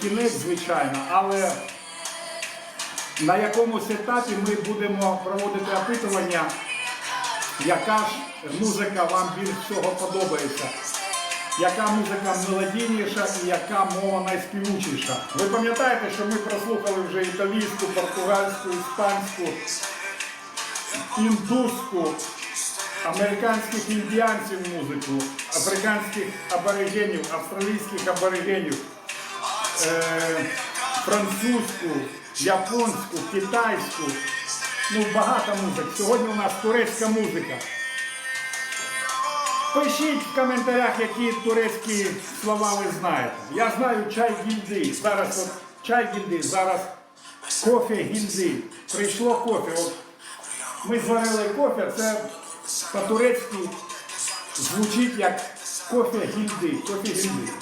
кінець, звичайно, але на якомусь етапі ми будемо проводити опитування, яка ж музика вам більш всього подобається. Яка музика мелодійніша і яка мова найспівучіша? Ви пам'ятаєте, що ми прослухали вже італійську, португальську, іспанську, індуську, американських індіанців музику, африканських аборигенів, австралійських аборигенів, е, французьку, японську, китайську. Ну, багато музик. Сьогодні у нас турецька музика. Пишіть в коментарях, які турецькі слова ви знаєте. Я знаю чай гільди. Зараз от чай гільди, зараз кофе гільди. Прийшло кофе. От ми зварили кофе, це по-турецьки звучить як кофе гільди. Кофе гільди.